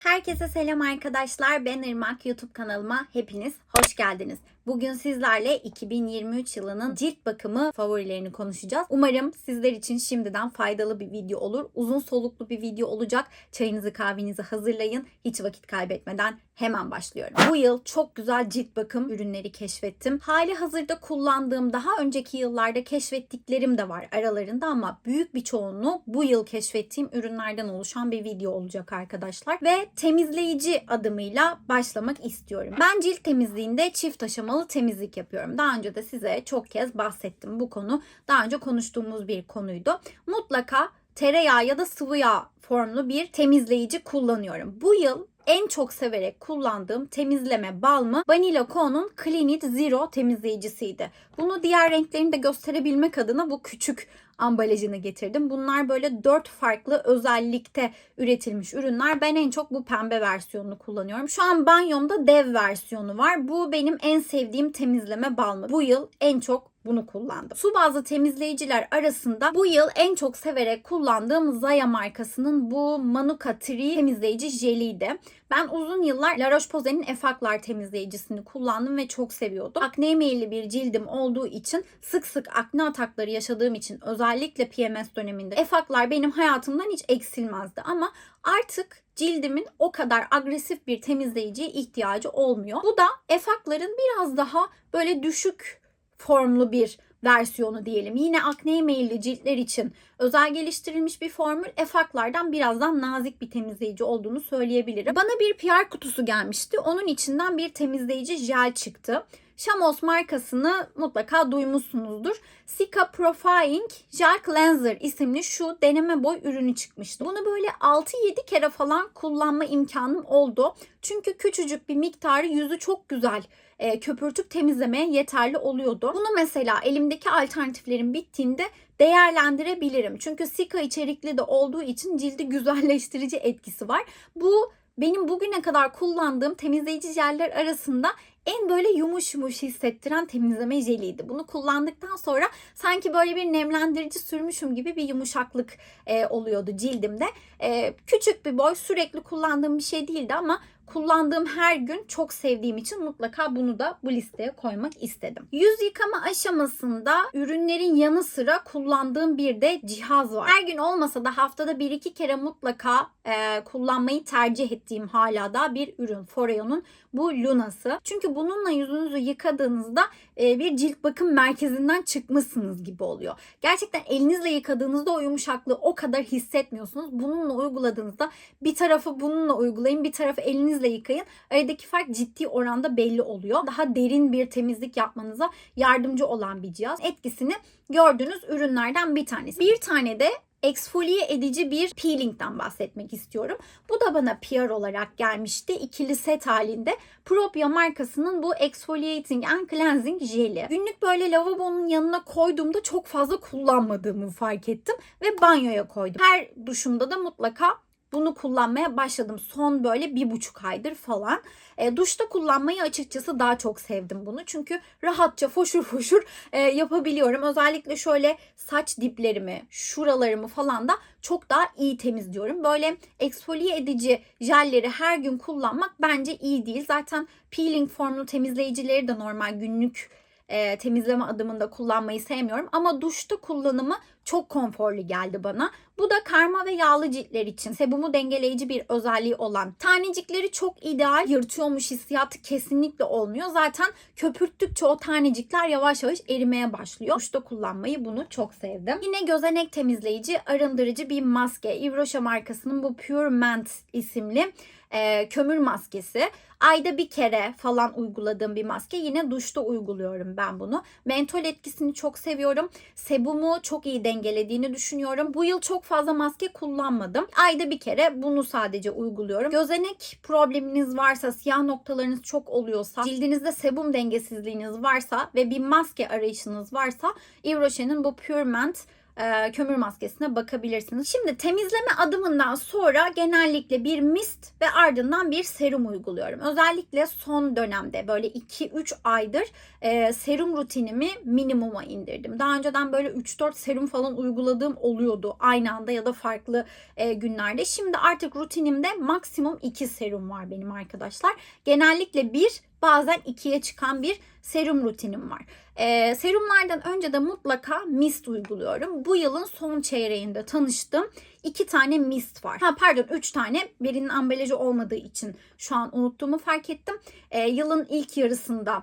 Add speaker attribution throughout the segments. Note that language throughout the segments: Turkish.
Speaker 1: Herkese selam arkadaşlar. Ben Irmak YouTube kanalıma hepiniz hoş geldiniz. Bugün sizlerle 2023 yılının cilt bakımı favorilerini konuşacağız. Umarım sizler için şimdiden faydalı bir video olur. Uzun soluklu bir video olacak. Çayınızı kahvenizi hazırlayın. Hiç vakit kaybetmeden hemen başlıyorum. Bu yıl çok güzel cilt bakım ürünleri keşfettim. Hali hazırda kullandığım daha önceki yıllarda keşfettiklerim de var aralarında ama büyük bir çoğunluğu bu yıl keşfettiğim ürünlerden oluşan bir video olacak arkadaşlar. Ve temizleyici adımıyla başlamak istiyorum. Ben cilt temizliğinde çift aşamalı temizlik yapıyorum. Daha önce de size çok kez bahsettim bu konu. Daha önce konuştuğumuz bir konuydu. Mutlaka tereyağı ya da sıvı yağ formlu bir temizleyici kullanıyorum. Bu yıl en çok severek kullandığım temizleme balmı Vanilla Co'nun Clean It Zero temizleyicisiydi. Bunu diğer renklerini de gösterebilmek adına bu küçük ambalajını getirdim. Bunlar böyle dört farklı özellikte üretilmiş ürünler. Ben en çok bu pembe versiyonunu kullanıyorum. Şu an banyomda dev versiyonu var. Bu benim en sevdiğim temizleme balmı. Bu yıl en çok bunu kullandım. Su bazlı temizleyiciler arasında bu yıl en çok severek kullandığım Zaya markasının bu Manuka Tree temizleyici jeliydi. Ben uzun yıllar La Roche-Posay'nin Effaclar temizleyicisini kullandım ve çok seviyordum. Akneye meyilli bir cildim olduğu için sık sık akne atakları yaşadığım için özellikle PMS döneminde Effaclar benim hayatımdan hiç eksilmezdi ama artık cildimin o kadar agresif bir temizleyiciye ihtiyacı olmuyor. Bu da Effaclar'ın biraz daha böyle düşük formlu bir versiyonu diyelim. Yine akneye meyilli ciltler için özel geliştirilmiş bir formül efaklardan birazdan nazik bir temizleyici olduğunu söyleyebilirim. Bana bir PR kutusu gelmişti. Onun içinden bir temizleyici jel çıktı. Shamos markasını mutlaka duymuşsunuzdur. Sika Profiling Gel Cleanser isimli şu deneme boy ürünü çıkmıştı. Bunu böyle 6-7 kere falan kullanma imkanım oldu. Çünkü küçücük bir miktarı yüzü çok güzel e, köpürtüp temizlemeye yeterli oluyordu. Bunu mesela elimdeki alternatiflerin bittiğinde değerlendirebilirim. Çünkü sika içerikli de olduğu için cildi güzelleştirici etkisi var. Bu benim bugüne kadar kullandığım temizleyici jeller arasında en böyle yumuş yumuş hissettiren temizleme jeliydi. Bunu kullandıktan sonra sanki böyle bir nemlendirici sürmüşüm gibi bir yumuşaklık e, oluyordu cildimde. E, küçük bir boy sürekli kullandığım bir şey değildi ama kullandığım her gün çok sevdiğim için mutlaka bunu da bu listeye koymak istedim. Yüz yıkama aşamasında ürünlerin yanı sıra kullandığım bir de cihaz var. Her gün olmasa da haftada bir iki kere mutlaka e, kullanmayı tercih ettiğim hala da bir ürün. Foreo'nun bu Luna'sı. Çünkü bununla yüzünüzü yıkadığınızda e, bir cilt bakım merkezinden çıkmışsınız gibi oluyor. Gerçekten elinizle yıkadığınızda o yumuşaklığı o kadar hissetmiyorsunuz. Bununla uyguladığınızda bir tarafı bununla uygulayın, bir tarafı elinizle yıkayın. Aradaki fark ciddi oranda belli oluyor. Daha derin bir temizlik yapmanıza yardımcı olan bir cihaz. Etkisini gördüğünüz ürünlerden bir tanesi. Bir tane de eksfoliye edici bir peelingden bahsetmek istiyorum. Bu da bana PR olarak gelmişti. İkili set halinde. Propia markasının bu exfoliating and cleansing jeli. Günlük böyle lavabonun yanına koyduğumda çok fazla kullanmadığımı fark ettim ve banyoya koydum. Her duşumda da mutlaka bunu kullanmaya başladım. Son böyle bir buçuk aydır falan. E, duşta kullanmayı açıkçası daha çok sevdim bunu. Çünkü rahatça foşur foşur e, yapabiliyorum. Özellikle şöyle saç diplerimi, şuralarımı falan da çok daha iyi temizliyorum. Böyle eksfoliye edici jelleri her gün kullanmak bence iyi değil. Zaten peeling formlu temizleyicileri de normal günlük e, temizleme adımında kullanmayı sevmiyorum. Ama duşta kullanımı çok konforlu geldi bana. Bu da karma ve yağlı ciltler için sebumu dengeleyici bir özelliği olan. Tanecikleri çok ideal, yırtıyormuş hissiyatı kesinlikle olmuyor. Zaten köpürttükçe o tanecikler yavaş yavaş erimeye başlıyor. Duşta kullanmayı bunu çok sevdim. Yine gözenek temizleyici, arındırıcı bir maske. Rocher markasının bu Pure Mint isimli e, kömür maskesi. Ayda bir kere falan uyguladığım bir maske. Yine duşta uyguluyorum ben bunu. Mentol etkisini çok seviyorum. Sebumu çok iyi dengelediğini düşünüyorum. Bu yıl çok fazla maske kullanmadım. Ayda bir kere bunu sadece uyguluyorum. Gözenek probleminiz varsa, siyah noktalarınız çok oluyorsa, cildinizde sebum dengesizliğiniz varsa ve bir maske arayışınız varsa Yves Rocher'in bu Pure Mint e, kömür maskesine bakabilirsiniz. Şimdi temizleme adımından sonra genellikle bir mist ve ardından bir serum uyguluyorum. Özellikle son dönemde böyle 2-3 aydır e, serum rutinimi minimuma indirdim. Daha önceden böyle 3-4 serum falan uyguladığım oluyordu aynı anda ya da farklı e, günlerde. Şimdi artık rutinimde maksimum 2 serum var benim arkadaşlar. Genellikle bir bazen ikiye çıkan bir serum rutinim var. Ee, serumlardan önce de mutlaka mist uyguluyorum. Bu yılın son çeyreğinde tanıştım. iki tane mist var. Ha pardon üç tane. Birinin ambalajı olmadığı için şu an unuttuğumu fark ettim. Ee, yılın ilk yarısında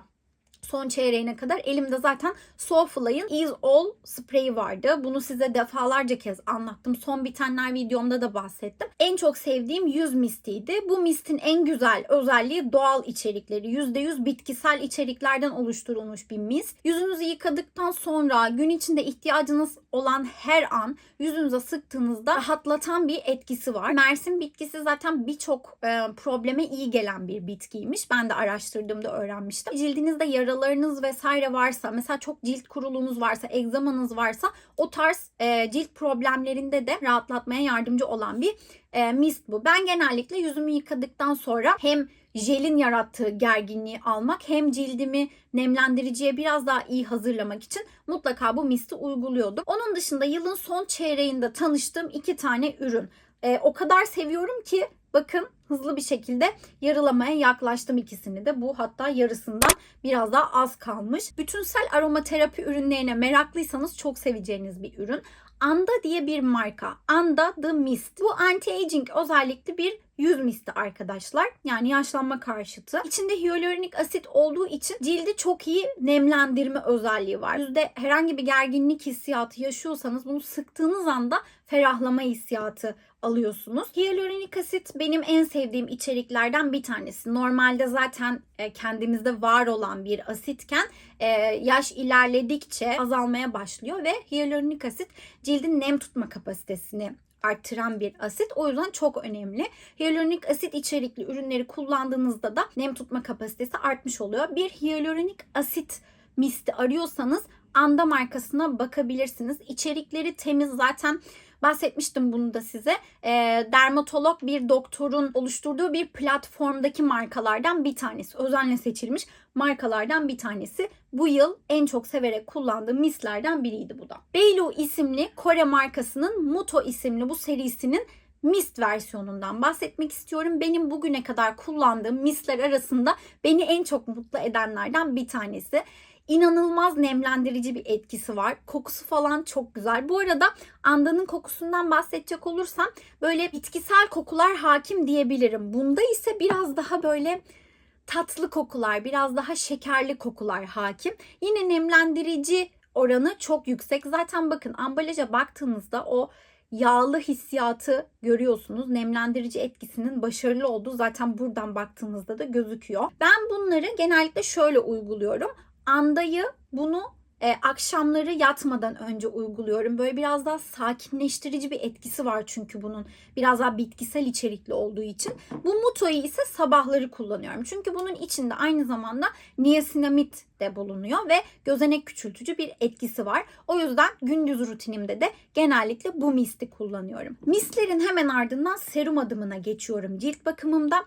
Speaker 1: son çeyreğine kadar elimde zaten Soulfly'ın Is All spreyi vardı. Bunu size defalarca kez anlattım. Son bitenler videomda da bahsettim. En çok sevdiğim yüz mistiydi. Bu mistin en güzel özelliği doğal içerikleri. %100 bitkisel içeriklerden oluşturulmuş bir mist. Yüzünüzü yıkadıktan sonra gün içinde ihtiyacınız olan her an yüzünüze sıktığınızda rahatlatan bir etkisi var. Mersin bitkisi zaten birçok e, probleme iyi gelen bir bitkiymiş. Ben de araştırdığımda öğrenmiştim. Cildinizde yaralarınız vesaire varsa, mesela çok cilt kuruluğunuz varsa, egzamanız varsa o tarz e, cilt problemlerinde de rahatlatmaya yardımcı olan bir e, mist bu. Ben genellikle yüzümü yıkadıktan sonra hem jelin yarattığı gerginliği almak hem cildimi nemlendiriciye biraz daha iyi hazırlamak için mutlaka bu misti uyguluyordum. Onun dışında yılın son çeyreğinde tanıştığım iki tane ürün. E, o kadar seviyorum ki bakın hızlı bir şekilde yarılamaya yaklaştım ikisini de. Bu hatta yarısından biraz daha az kalmış. Bütünsel aromaterapi ürünlerine meraklıysanız çok seveceğiniz bir ürün. Anda diye bir marka. Anda The Mist. Bu anti-aging özellikli bir yüz misti arkadaşlar. Yani yaşlanma karşıtı. İçinde hyaluronik asit olduğu için cildi çok iyi nemlendirme özelliği var. Yüzde herhangi bir gerginlik hissiyatı yaşıyorsanız bunu sıktığınız anda ferahlama hissiyatı alıyorsunuz. Hyaluronik asit benim en sevdiğim içeriklerden bir tanesi. Normalde zaten e, kendimizde var olan bir asitken e, yaş ilerledikçe azalmaya başlıyor ve hyaluronik asit cildin nem tutma kapasitesini arttıran bir asit. O yüzden çok önemli. Hyaluronik asit içerikli ürünleri kullandığınızda da nem tutma kapasitesi artmış oluyor. Bir hyaluronik asit misti arıyorsanız Anda markasına bakabilirsiniz. İçerikleri temiz zaten bahsetmiştim bunu da size. E, dermatolog bir doktorun oluşturduğu bir platformdaki markalardan bir tanesi. Özenle seçilmiş markalardan bir tanesi. Bu yıl en çok severek kullandığım mislerden biriydi bu da. Beilu isimli Kore markasının Muto isimli bu serisinin mist versiyonundan bahsetmek istiyorum. Benim bugüne kadar kullandığım mistler arasında beni en çok mutlu edenlerden bir tanesi inanılmaz nemlendirici bir etkisi var. Kokusu falan çok güzel. Bu arada andanın kokusundan bahsedecek olursam böyle bitkisel kokular hakim diyebilirim. Bunda ise biraz daha böyle tatlı kokular, biraz daha şekerli kokular hakim. Yine nemlendirici oranı çok yüksek. Zaten bakın ambalaja baktığınızda o yağlı hissiyatı görüyorsunuz. Nemlendirici etkisinin başarılı olduğu zaten buradan baktığınızda da gözüküyor. Ben bunları genellikle şöyle uyguluyorum andayı bunu e, akşamları yatmadan önce uyguluyorum. Böyle biraz daha sakinleştirici bir etkisi var çünkü bunun. Biraz daha bitkisel içerikli olduğu için. Bu mutoyu ise sabahları kullanıyorum. Çünkü bunun içinde aynı zamanda niasinamid de bulunuyor ve gözenek küçültücü bir etkisi var. O yüzden gündüz rutinimde de genellikle bu misti kullanıyorum. Mistlerin hemen ardından serum adımına geçiyorum cilt bakımımda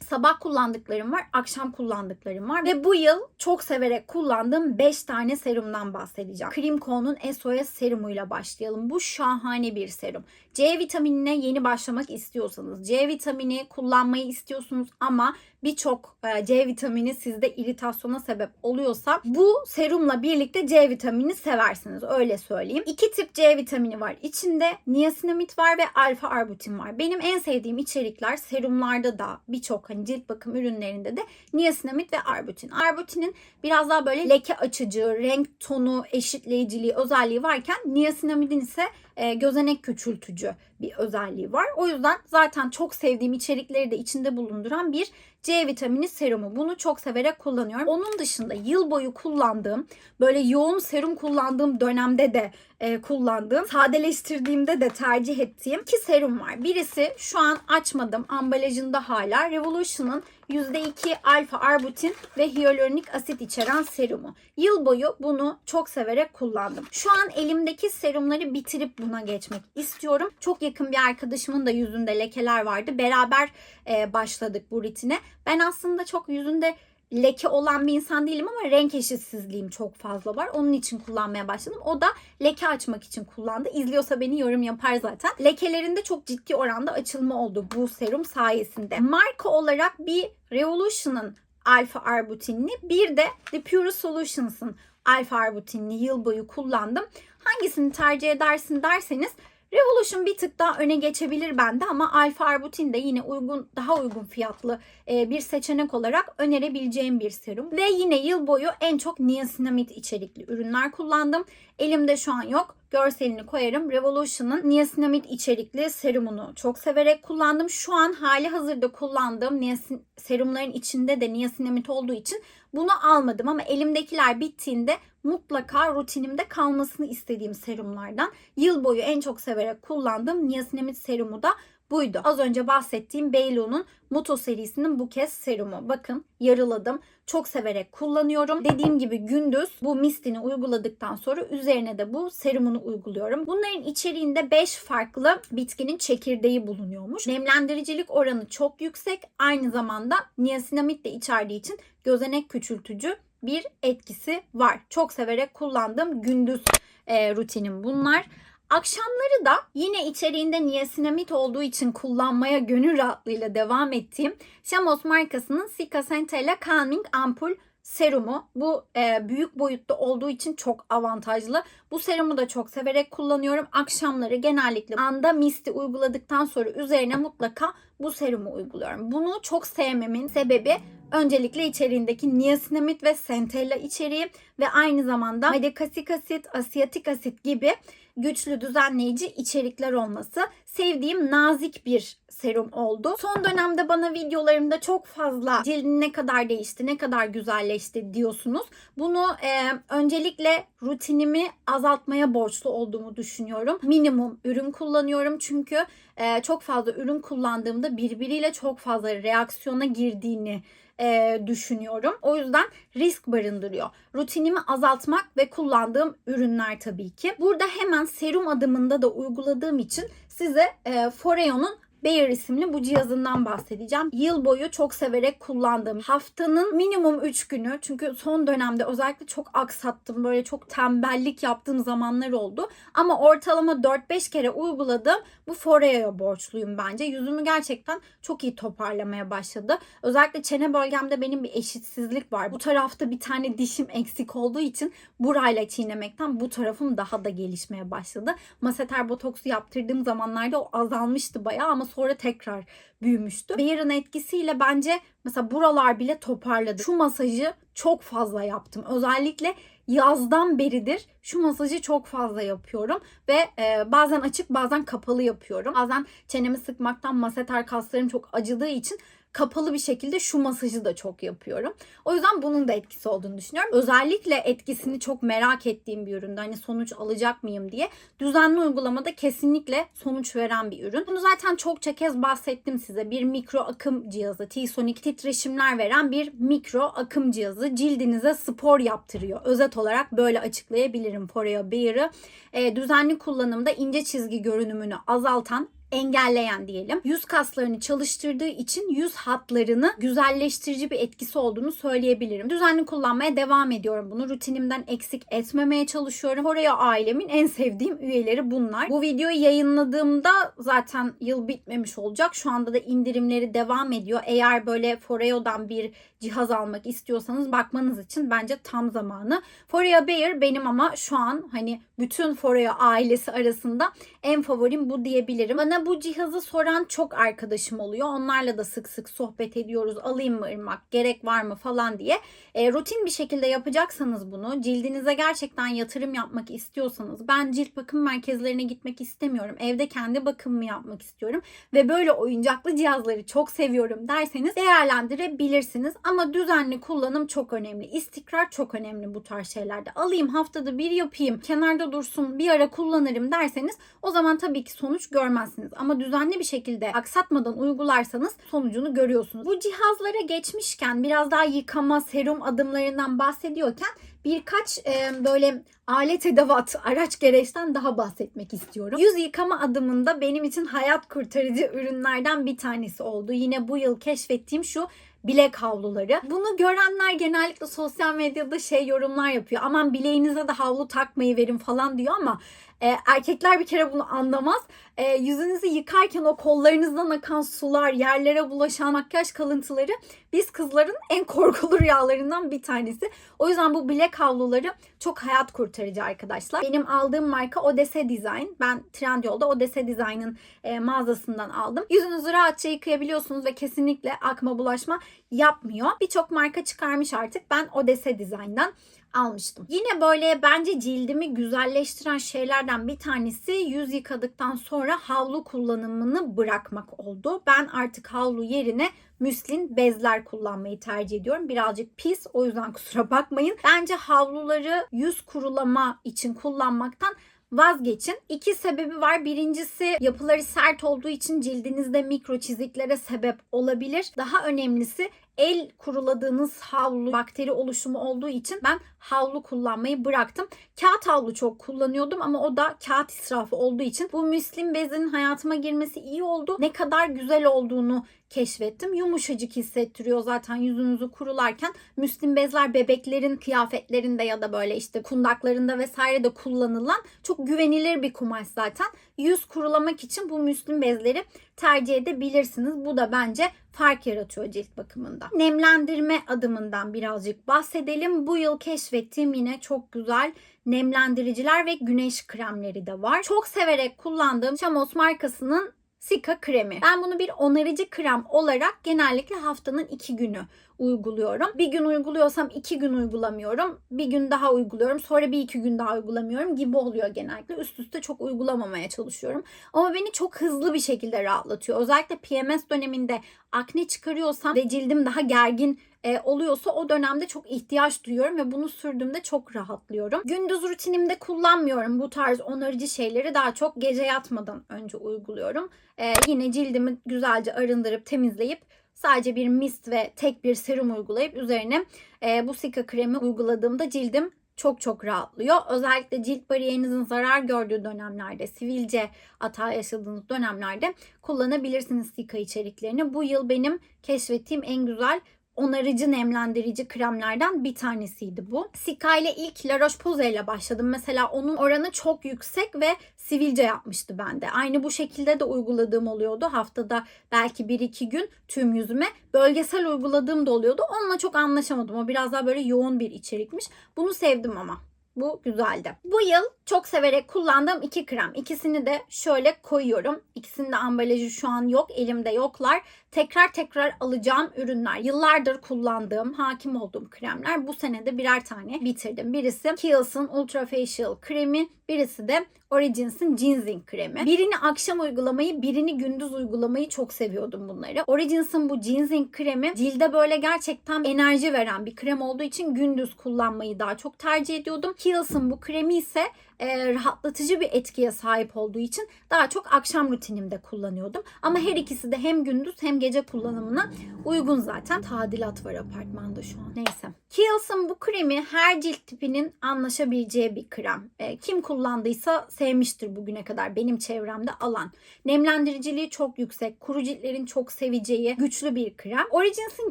Speaker 1: sabah kullandıklarım var, akşam kullandıklarım var ve bu yıl çok severek kullandığım 5 tane serumdan bahsedeceğim. Creamco'nun SOS serumuyla başlayalım. Bu şahane bir serum. C vitaminine yeni başlamak istiyorsanız, C vitamini kullanmayı istiyorsunuz ama birçok e, C vitamini sizde iritasyona sebep oluyorsa bu serumla birlikte C vitamini seversiniz öyle söyleyeyim. İki tip C vitamini var. İçinde niasinamid var ve alfa arbutin var. Benim en sevdiğim içerikler serumlarda da birçok hani cilt bakım ürünlerinde de niasinamid ve arbutin. Arbutinin biraz daha böyle leke açıcı, renk tonu eşitleyiciliği özelliği varken niasinamidin ise e, gözenek küçültücü bir özelliği var. O yüzden zaten çok sevdiğim içerikleri de içinde bulunduran bir C vitamini serumu. Bunu çok severek kullanıyorum. Onun dışında yıl boyu kullandığım, böyle yoğun serum kullandığım dönemde de e, kullandığım, sadeleştirdiğimde de tercih ettiğim iki serum var. Birisi şu an açmadım, ambalajında hala Revolution'ın %2 alfa arbutin ve hyaluronik asit içeren serumu. Yıl boyu bunu çok severek kullandım. Şu an elimdeki serumları bitirip buna geçmek istiyorum. Çok yakın bir arkadaşımın da yüzünde lekeler vardı. Beraber e, başladık bu rutine. Ben aslında çok yüzünde leke olan bir insan değilim ama renk eşitsizliğim çok fazla var. Onun için kullanmaya başladım. O da leke açmak için kullandı. İzliyorsa beni yorum yapar zaten. Lekelerinde çok ciddi oranda açılma oldu bu serum sayesinde. Marka olarak bir Revolution'ın alfa arbutinli bir de The Pure Solutions'ın alfa arbutinli yıl boyu kullandım. Hangisini tercih edersin derseniz Revolution bir tık daha öne geçebilir bende ama Alfa Arbutin de yine uygun daha uygun fiyatlı e, bir seçenek olarak önerebileceğim bir serum. Ve yine yıl boyu en çok niasinamid içerikli ürünler kullandım. Elimde şu an yok. Görselini koyarım. Revolution'ın niasinamid içerikli serumunu çok severek kullandım. Şu an hali hazırda kullandığım niasin, serumların içinde de niasinamid olduğu için bunu almadım ama elimdekiler bittiğinde mutlaka rutinimde kalmasını istediğim serumlardan. Yıl boyu en çok severek kullandığım niasinamid serumu da buydu. Az önce bahsettiğim Beylu'nun Muto serisinin bu kez serumu. Bakın yarıladım. Çok severek kullanıyorum. Dediğim gibi gündüz bu mistini uyguladıktan sonra üzerine de bu serumunu uyguluyorum. Bunların içeriğinde 5 farklı bitkinin çekirdeği bulunuyormuş. Nemlendiricilik oranı çok yüksek. Aynı zamanda niasinamid de içerdiği için gözenek küçültücü bir etkisi var. Çok severek kullandığım gündüz e, rutinim bunlar. Akşamları da yine içeriğinde niasinamid olduğu için kullanmaya gönül rahatlığıyla devam ettiğim Shamos markasının Sika Centella Calming Ampul serumu. Bu e, büyük boyutta olduğu için çok avantajlı. Bu serumu da çok severek kullanıyorum. Akşamları genellikle anda misti uyguladıktan sonra üzerine mutlaka bu serumu uyguluyorum. Bunu çok sevmemin sebebi öncelikle içeriğindeki niasinamid ve centella içeriği ve aynı zamanda medikasik asit, asiyatik asit gibi güçlü düzenleyici içerikler olması sevdiğim nazik bir serum oldu. Son dönemde bana videolarımda çok fazla cildin ne kadar değişti, ne kadar güzelleşti diyorsunuz. Bunu e, öncelikle rutinimi azaltmaya borçlu olduğumu düşünüyorum. Minimum ürün kullanıyorum çünkü e, çok fazla ürün kullandığımda birbiriyle çok fazla reaksiyona girdiğini e, düşünüyorum. O yüzden risk barındırıyor. Rutinimi azaltmak ve kullandığım ürünler tabii ki. Burada hemen serum adımında da uyguladığım için size e, Foreo'nun Bayer isimli bu cihazından bahsedeceğim. Yıl boyu çok severek kullandığım haftanın minimum 3 günü çünkü son dönemde özellikle çok aksattım böyle çok tembellik yaptığım zamanlar oldu. Ama ortalama 4-5 kere uyguladığım bu Foreo'ya borçluyum bence. Yüzümü gerçekten çok iyi toparlamaya başladı. Özellikle çene bölgemde benim bir eşitsizlik var. Bu tarafta bir tane dişim eksik olduğu için burayla çiğnemekten bu tarafım daha da gelişmeye başladı. Maseter botoksu yaptırdığım zamanlarda o azalmıştı bayağı ama sonra tekrar büyümüştü. Bayer'ın etkisiyle bence mesela buralar bile toparladı. Şu masajı çok fazla yaptım. Özellikle yazdan beridir şu masajı çok fazla yapıyorum ve e, bazen açık bazen kapalı yapıyorum. Bazen çenemi sıkmaktan maseter kaslarım çok acıdığı için kapalı bir şekilde şu masajı da çok yapıyorum. O yüzden bunun da etkisi olduğunu düşünüyorum. Özellikle etkisini çok merak ettiğim bir üründe hani sonuç alacak mıyım diye düzenli uygulamada kesinlikle sonuç veren bir ürün. Bunu zaten çokça kez bahsettim size. Bir mikro akım cihazı, T-Sonic titreşimler veren bir mikro akım cihazı. Cildinize spor yaptırıyor. Özet olarak böyle açıklayabilirim Foreo Bayer'ı. E, düzenli kullanımda ince çizgi görünümünü azaltan engelleyen diyelim. Yüz kaslarını çalıştırdığı için yüz hatlarını güzelleştirici bir etkisi olduğunu söyleyebilirim. Düzenli kullanmaya devam ediyorum bunu. Rutinimden eksik etmemeye çalışıyorum. Foreo ailemin en sevdiğim üyeleri bunlar. Bu videoyu yayınladığımda zaten yıl bitmemiş olacak. Şu anda da indirimleri devam ediyor. Eğer böyle Foreo'dan bir cihaz almak istiyorsanız bakmanız için bence tam zamanı. Foreo Bayer benim ama şu an hani bütün Foreo ailesi arasında en favorim bu diyebilirim. Bana bu cihazı soran çok arkadaşım oluyor. Onlarla da sık sık sohbet ediyoruz. Alayım mı ırmak, gerek var mı falan diye. E, rutin bir şekilde yapacaksanız bunu, cildinize gerçekten yatırım yapmak istiyorsanız, ben cilt bakım merkezlerine gitmek istemiyorum. Evde kendi bakımımı yapmak istiyorum ve böyle oyuncaklı cihazları çok seviyorum derseniz değerlendirebilirsiniz. Ama düzenli kullanım çok önemli. İstikrar çok önemli bu tarz şeylerde. Alayım haftada bir yapayım, kenarda dursun, bir ara kullanırım derseniz o zaman tabii ki sonuç görmezsiniz. Ama düzenli bir şekilde aksatmadan uygularsanız sonucunu görüyorsunuz. Bu cihazlara geçmişken biraz daha yıkama, serum adımlarından bahsediyorken birkaç e, böyle alet edevat, araç gereçten daha bahsetmek istiyorum. Yüz yıkama adımında benim için hayat kurtarıcı ürünlerden bir tanesi oldu. Yine bu yıl keşfettiğim şu bilek havluları. Bunu görenler genellikle sosyal medyada şey yorumlar yapıyor. Aman bileğinize de havlu takmayı verin falan diyor ama e, erkekler bir kere bunu anlamaz. E, yüzünüzü yıkarken o kollarınızdan akan sular, yerlere bulaşan makyaj kalıntıları biz kızların en korkulu rüyalarından bir tanesi. O yüzden bu bilek havluları çok hayat kurtarıcı arkadaşlar. Benim aldığım marka Odesse Design. Ben Trendyol'da Odesse Design'ın e, mağazasından aldım. Yüzünüzü rahatça yıkayabiliyorsunuz ve kesinlikle akma bulaşma yapmıyor. Birçok marka çıkarmış artık. Ben Odesse Design'dan almıştım. Yine böyle bence cildimi güzelleştiren şeylerden bir tanesi yüz yıkadıktan sonra havlu kullanımını bırakmak oldu. Ben artık havlu yerine müslin bezler kullanmayı tercih ediyorum. Birazcık pis o yüzden kusura bakmayın. Bence havluları yüz kurulama için kullanmaktan vazgeçin. İki sebebi var. Birincisi yapıları sert olduğu için cildinizde mikro çiziklere sebep olabilir. Daha önemlisi el kuruladığınız havlu bakteri oluşumu olduğu için ben havlu kullanmayı bıraktım. Kağıt havlu çok kullanıyordum ama o da kağıt israfı olduğu için bu müslim bezin hayatıma girmesi iyi oldu. Ne kadar güzel olduğunu keşfettim. Yumuşacık hissettiriyor zaten yüzünüzü kurularken. Müslim bezler bebeklerin kıyafetlerinde ya da böyle işte kundaklarında vesaire de kullanılan çok güvenilir bir kumaş zaten. Yüz kurulamak için bu müslim bezleri tercih edebilirsiniz. Bu da bence fark yaratıyor cilt bakımında. Nemlendirme adımından birazcık bahsedelim. Bu yıl keşfettiğim yine çok güzel nemlendiriciler ve güneş kremleri de var. Çok severek kullandığım Chamos markasının Sika kremi. Ben bunu bir onarıcı krem olarak genellikle haftanın iki günü uyguluyorum. Bir gün uyguluyorsam iki gün uygulamıyorum. Bir gün daha uyguluyorum. Sonra bir iki gün daha uygulamıyorum gibi oluyor genellikle. Üst üste çok uygulamamaya çalışıyorum. Ama beni çok hızlı bir şekilde rahatlatıyor. Özellikle PMS döneminde akne çıkarıyorsam ve cildim daha gergin e, oluyorsa o dönemde çok ihtiyaç duyuyorum ve bunu sürdüğümde çok rahatlıyorum. Gündüz rutinimde kullanmıyorum bu tarz onarıcı şeyleri daha çok gece yatmadan önce uyguluyorum. E, yine cildimi güzelce arındırıp temizleyip sadece bir mist ve tek bir serum uygulayıp üzerine e, bu sika kremi uyguladığımda cildim çok çok rahatlıyor. Özellikle cilt bariyerinizin zarar gördüğü dönemlerde, sivilce hata yaşadığınız dönemlerde kullanabilirsiniz sika içeriklerini. Bu yıl benim keşfettiğim en güzel onarıcı nemlendirici kremlerden bir tanesiydi bu. Sika ile ilk La Roche-Posay ile başladım. Mesela onun oranı çok yüksek ve sivilce yapmıştı bende. Aynı bu şekilde de uyguladığım oluyordu. Haftada belki 1-2 gün tüm yüzüme. Bölgesel uyguladığım da oluyordu. Onunla çok anlaşamadım. O biraz daha böyle yoğun bir içerikmiş. Bunu sevdim ama. Bu güzeldi. Bu yıl çok severek kullandığım iki krem. İkisini de şöyle koyuyorum. İkisinin de ambalajı şu an yok. Elimde yoklar. Tekrar tekrar alacağım ürünler. Yıllardır kullandığım, hakim olduğum kremler. Bu sene de birer tane bitirdim. Birisi Kiehl's'ın Ultra Facial kremi. Birisi de Origins'in Ginseng kremi. Birini akşam uygulamayı, birini gündüz uygulamayı çok seviyordum bunları. Origins'in bu Ginseng kremi cilde böyle gerçekten enerji veren bir krem olduğu için gündüz kullanmayı daha çok tercih ediyordum. Kiehl's'ın bu kremi ise e, rahatlatıcı bir etkiye sahip olduğu için daha çok akşam rutinimde kullanıyordum. Ama her ikisi de hem gündüz hem gece kullanımına uygun zaten. Tadilat var apartmanda şu an. Neyse. Kiehl's'ın bu kremi her cilt tipinin anlaşabileceği bir krem. E, kim kullandıysa sevmiştir bugüne kadar benim çevremde alan. Nemlendiriciliği çok yüksek. Kuru ciltlerin çok seveceği güçlü bir krem. Origins'in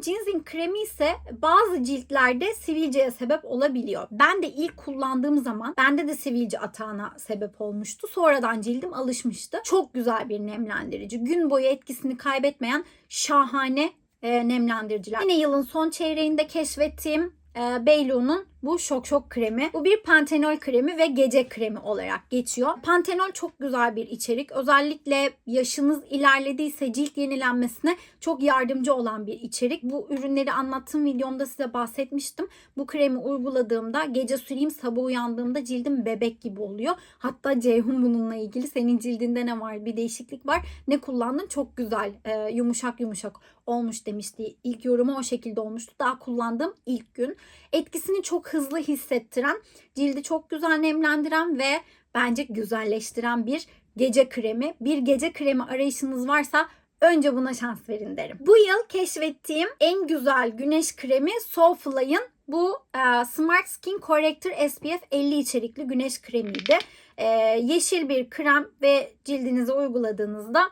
Speaker 1: Ginseng kremi ise bazı ciltlerde sivilceye sebep olabiliyor. Ben de ilk kullandığım zaman bende de sivilce atağına sebep olmuştu. Sonradan cildim alışmıştı. Çok güzel bir nemlendirici. Gün boyu etkisini kaybetmeyen şahane e, nemlendiriciler. Yine yılın son çeyreğinde keşfettiğim e, Beylu'nun Bu şok şok kremi. Bu bir pantenol kremi ve gece kremi olarak geçiyor. Pantenol çok güzel bir içerik. Özellikle yaşınız ilerlediyse cilt yenilenmesine çok yardımcı olan bir içerik. Bu ürünleri anlattığım videomda size bahsetmiştim. Bu kremi uyguladığımda gece süreyim sabah uyandığımda cildim bebek gibi oluyor. Hatta Ceyhun bununla ilgili senin cildinde ne var bir değişiklik var. Ne kullandın çok güzel e, yumuşak yumuşak olmuş demişti. İlk yorumu o şekilde olmuştu. Daha kullandığım ilk gün. Etkisini çok hızlı hissettiren, cildi çok güzel nemlendiren ve bence güzelleştiren bir gece kremi. Bir gece kremi arayışınız varsa önce buna şans verin derim. Bu yıl keşfettiğim en güzel güneş kremi Soulfly'ın bu e, Smart Skin Corrector SPF 50 içerikli güneş kremiydi. E, yeşil bir krem ve cildinize uyguladığınızda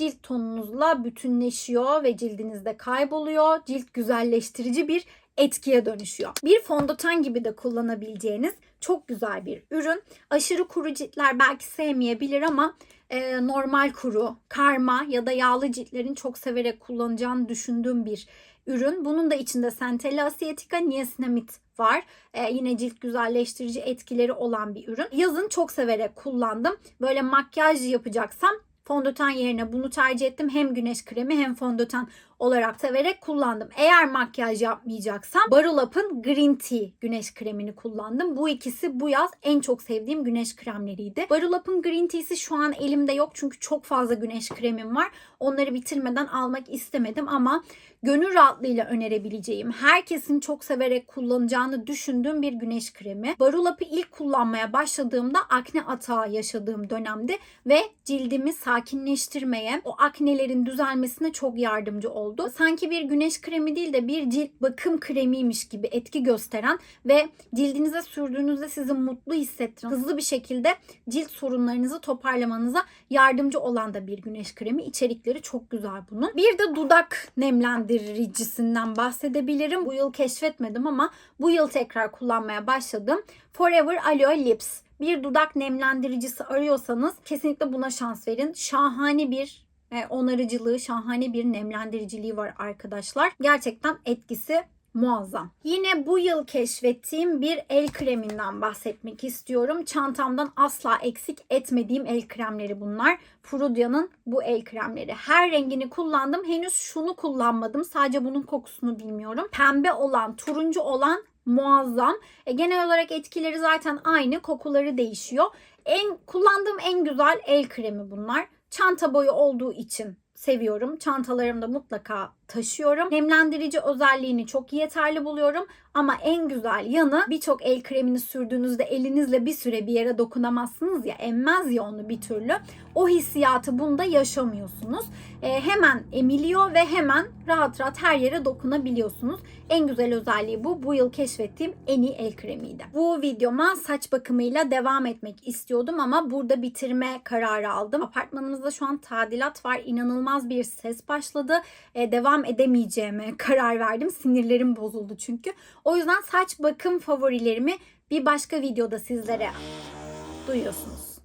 Speaker 1: cilt tonunuzla bütünleşiyor ve cildinizde kayboluyor. Cilt güzelleştirici bir etkiye dönüşüyor. Bir fondöten gibi de kullanabileceğiniz çok güzel bir ürün. Aşırı kuru ciltler belki sevmeyebilir ama e, normal kuru, karma ya da yağlı ciltlerin çok severek kullanacağını düşündüğüm bir ürün. Bunun da içinde Centella asiatica, niacinamide var. E, yine cilt güzelleştirici etkileri olan bir ürün. Yazın çok severek kullandım. Böyle makyaj yapacaksam fondöten yerine bunu tercih ettim. Hem güneş kremi hem fondöten olarak severek kullandım. Eğer makyaj yapmayacaksam Barulap'ın Green Tea güneş kremini kullandım. Bu ikisi bu yaz en çok sevdiğim güneş kremleriydi. Barulap'ın Green Tea'si şu an elimde yok çünkü çok fazla güneş kremim var. Onları bitirmeden almak istemedim ama gönül rahatlığıyla önerebileceğim, herkesin çok severek kullanacağını düşündüğüm bir güneş kremi. Barulap'ı ilk kullanmaya başladığımda akne atağı yaşadığım dönemdi ve cildimi sakinleştirmeye, o aknelerin düzelmesine çok yardımcı oldu. Sanki bir güneş kremi değil de bir cilt bakım kremiymiş gibi etki gösteren ve cildinize sürdüğünüzde sizi mutlu hissettiren, hızlı bir şekilde cilt sorunlarınızı toparlamanıza yardımcı olan da bir güneş kremi. İçerikleri çok güzel bunun. Bir de dudak nemlendiricisinden bahsedebilirim. Bu yıl keşfetmedim ama bu yıl tekrar kullanmaya başladım. Forever Aloe Lips. Bir dudak nemlendiricisi arıyorsanız kesinlikle buna şans verin. Şahane bir e, onarıcılığı, şahane bir nemlendiriciliği var arkadaşlar. Gerçekten etkisi muazzam. Yine bu yıl keşfettiğim bir el kreminden bahsetmek istiyorum. Çantamdan asla eksik etmediğim el kremleri bunlar. Frudia'nın bu el kremleri. Her rengini kullandım. Henüz şunu kullanmadım. Sadece bunun kokusunu bilmiyorum. Pembe olan, turuncu olan muazzam. E, genel olarak etkileri zaten aynı. Kokuları değişiyor. En kullandığım en güzel el kremi bunlar. Çanta boyu olduğu için seviyorum. Çantalarımda mutlaka taşıyorum. Nemlendirici özelliğini çok yeterli buluyorum. Ama en güzel yanı birçok el kremini sürdüğünüzde elinizle bir süre bir yere dokunamazsınız ya emmez ya onu bir türlü. O hissiyatı bunda yaşamıyorsunuz. E, hemen emiliyor ve hemen rahat rahat her yere dokunabiliyorsunuz. En güzel özelliği bu. Bu yıl keşfettiğim en iyi el kremiydi. Bu videoma saç bakımıyla devam etmek istiyordum ama burada bitirme kararı aldım. Apartmanımızda şu an tadilat var. İnanılmaz bir ses başladı. E, devam edemeyeceğime karar verdim. Sinirlerim bozuldu çünkü. O yüzden saç bakım favorilerimi bir başka videoda sizlere duyuyorsunuz.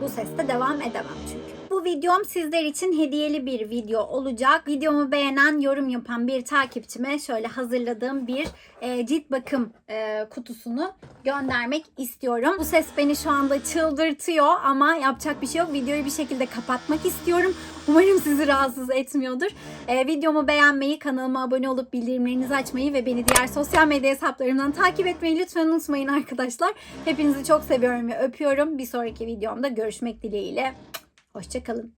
Speaker 1: Bu seste devam edemem çünkü. Bu videom sizler için hediyeli bir video olacak. Videomu beğenen, yorum yapan bir takipçime şöyle hazırladığım bir e, cilt bakım e, kutusunu göndermek istiyorum. Bu ses beni şu anda çıldırtıyor ama yapacak bir şey yok. Videoyu bir şekilde kapatmak istiyorum. Umarım sizi rahatsız etmiyordur. E, videomu beğenmeyi, kanalıma abone olup bildirimlerinizi açmayı ve beni diğer sosyal medya hesaplarımdan takip etmeyi lütfen unutmayın arkadaşlar. Hepinizi çok seviyorum ve öpüyorum. Bir sonraki videomda görüşmek dileğiyle. Hoşçakalın.